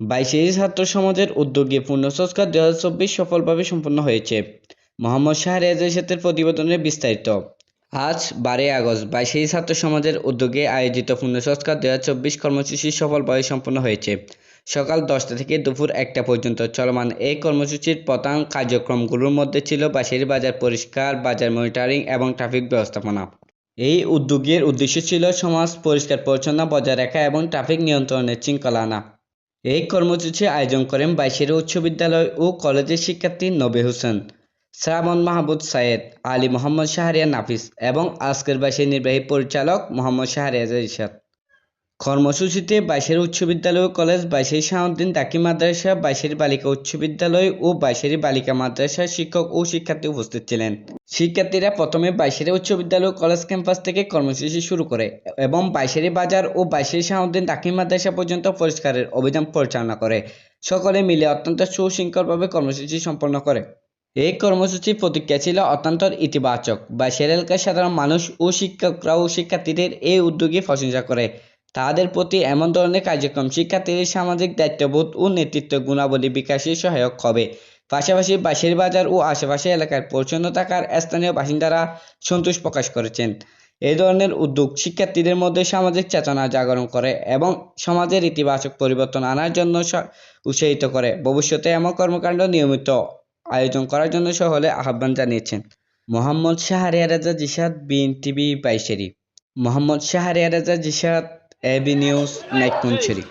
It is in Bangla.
বাইশে ছাত্র সমাজের উদ্যোগে পূর্ণ সংস্কার দু হাজার চব্বিশ সফলভাবে সম্পন্ন হয়েছে। মোহাম্মদ শাহরিয়াজ এরশাদের প্রতিবেদনে বিস্তারিত। আজ বারোই আগস্ট বাইশে ছাত্র সমাজের উদ্যোগে আয়োজিত পূর্ণ সংস্কার দু হাজার চব্বিশ কর্মসূচি সফলভাবে সম্পন্ন হয়েছে। সকাল দশটা থেকে দুপুর একটা পর্যন্ত চলমান এই কর্মসূচির প্রধান কার্যক্রমগুলোর মধ্যে ছিল বাঁশের বাজার পরিষ্কার, বাজার মনিটরিং এবং ট্রাফিক ব্যবস্থাপনা। এই উদ্যোগের উদ্দেশ্য ছিল সমাজ পরিষ্কার, পরিচ্ছন্ন, বজায় রাখা এবং ট্রাফিক নিয়ন্ত্রণের শৃঙ্খলা আনা। এই কর্মসূচি আয়োজন করেন বাইশের উচ্চ বিদ্যালয় ও কলেজের শিক্ষার্থী নবে হোসেন শ্রাবণ মাহবুদ সায়েদ আলী মোহাম্মদ শাহরিয়া নাফিস এবং আজকের বাইশের নির্বাহী পরিচালক মোহাম্মদ শাহরিয়াজ ইরশাদ কর্মসূচিতে বাইশের উচ্চ বিদ্যালয় ও কলেজ, বাইশের শাহউদ্দিন দাকি মাদ্রাসা, বাইশের বালিকা উচ্চ বিদ্যালয় ও বাইশের বালিকা মাদ্রাসার শিক্ষক ও শিক্ষার্থী উপস্থিত ছিলেন। শিক্ষার্থীরা প্রথমে বাইশের উচ্চ বিদ্যালয় কলেজ ক্যাম্পাস থেকে কর্মসূচি শুরু করে এবং বাইশের বাজার ও বাইশের শাহউদ্দিন দাকি মাদ্রাসা পর্যন্ত পরিষ্কারের অভিযান পরিচালনা করে। সকলে মিলে অত্যন্ত সুশৃঙ্খলভাবে কর্মসূচি সম্পন্ন করে। এই কর্মসূচির প্রতিক্রিয়া ছিল অত্যন্ত ইতিবাচক। বাইশের এলাকার সাধারণ মানুষ ও শিক্ষকরা ও শিক্ষার্থীদের এই উদ্যোগে প্রশংসা করে। তাদের প্রতি এমন ধরনের কার্যক্রম শিক্ষার্থীদের সামাজিক দায়িত্ববোধ ও নেতৃত্ব গুণাবলী বিকাশে সহায়ক হবে। পাশাপাশি বাঁশের বাজার ও আশেপাশে এলাকার পরিচ্ছন্ন থাকার স্থানীয় বাসিন্দারা সন্তোষ প্রকাশ করেছেন। এই ধরনের উদ্যোগ শিক্ষার্থীদের মধ্যে সামাজিক চেতনা জাগরণ করে এবং সমাজের ইতিবাচক পরিবর্তন আনার জন্য উৎসাহিত করে। ভবিষ্যতে এমন কর্মকাণ্ড নিয়মিত আয়োজন করার জন্য সকলে আহ্বান জানিয়েছেন মোহাম্মদ শাহরিয়া রাজা জিসাদ বিএনটিভি বাইশেরি মোহাম্মদ শাহরিয়া রাজা জিসাদ এবি নিউজ নাইকুঞ্চেরি